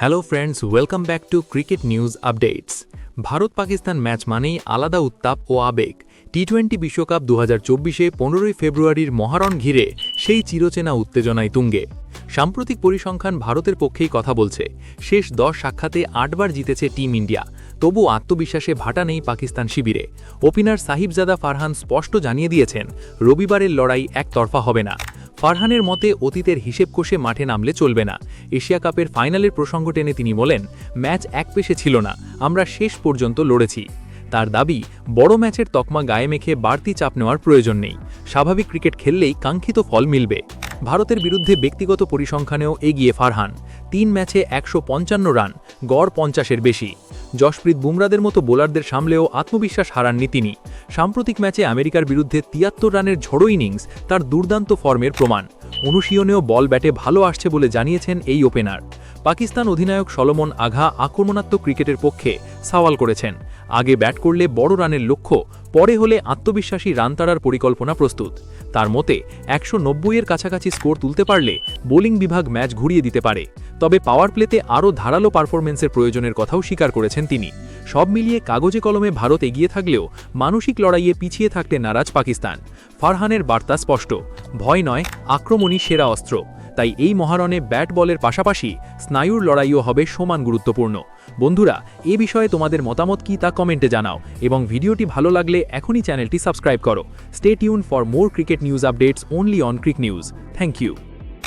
Hello friends welcome back to cricket news updates Bharat Pakistan match মানেই আলাদা উত্তাপ ও আবেগ। টি টোয়েন্টি বিশ্বকাপ দু হাজার চব্বিশে পনেরোই ফেব্রুয়ারির মহারণ ঘিরে সেই চিরচেনা উত্তেজনায় তুঙ্গে। সাম্প্রতিক পরিসংখ্যান ভারতের পক্ষেই কথা বলছে, শেষ দশ সাক্ষাতে আটবার জিতেছে টিম ইন্ডিয়া তবু আত্মবিশ্বাসে ভাটা নেই পাকিস্তান শিবিরে। ওপেনার সাহিবজাদা ফারহান স্পষ্ট জানিয়ে দিয়েছেন, রবিবারের লড়াই একতরফা হবে না। ফারহানের মতে, অতীতের হিসেব কষে মাঠে নামলে চলবে না। এশিয়া কাপের ফাইনালের প্রসঙ্গ টেনে তিনি বলেন, ম্যাচ এক পেশে ছিল না, আমরা শেষ পর্যন্ত লড়েছি। তার দাবি, বড় ম্যাচের তকমা গায়ে মেখে বাড়তি চাপ নেওয়ার প্রয়োজন নেই। স্বাভাবিক ক্রিকেট খেললেই কাঙ্ক্ষিত ফল মিলবে। ভারতের বিরুদ্ধে ব্যক্তিগত পরিসংখ্যানেও এগিয়ে ফারহান। তিন ম্যাচে একশো পঞ্চান্ন রান, গড় পঞ্চাশের বেশি। যশপ্রীত বুমরাদের মতো বোলারদের সামলেও আত্মবিশ্বাস হারাননি তিনি। সাম্প্রতিক ম্যাচে আমেরিকার বিরুদ্ধে তিয়াত্তর রানের ঝড়ো ইনিংস তার দুর্দান্ত ফর্মের প্রমাণ। অনুশীলনেও বল ব্যাটে ভালো আসছে বলে জানিয়েছেন এই ওপেনার। পাকিস্তান অধিনায়ক সলমন আঘা আক্রমণাত্মক ক্রিকেটের পক্ষে সওয়াল করেছেন। আগে ব্যাট করলে বড় রানের লক্ষ্য, পরে হলে আত্মবিশ্বাসী রান তাড়ার পরিকল্পনা প্রস্তুত। তার মতে, একশো নব্বইয়ের কাছাকাছি স্কোর তুলতে পারলে বোলিং বিভাগ ম্যাচ ঘুরিয়ে দিতে পারে। তবে পাওয়ার প্লেতে আরও ধারালো পারফরমেন্সের প্রয়োজনের কথাও স্বীকার করেছেন তিনি। সব মিলিয়ে কাগজে কলমে ভারত এগিয়ে থাকলেও মানসিক লড়াইয়ে পিছিয়ে থাকতে নারাজ পাকিস্তান। ফারহানের বার্তা স্পষ্ট, ভয় নয়, আক্রমণই সেরা অস্ত্র। তাই এই মহারণে ব্যাট বলের পাশাপাশি স্নায়ুর লড়াইও হবে সমান গুরুত্বপূর্ণ। বন্ধুরা, এ বিষয়ে তোমাদের মতামত কি তা কমেন্টে জানাও এবং ভিডিওটি ভালো লাগলে এখনই চ্যানেলটি সাবস্ক্রাইব করো। Stay tune for more cricket news updates only on cric news. Thank you.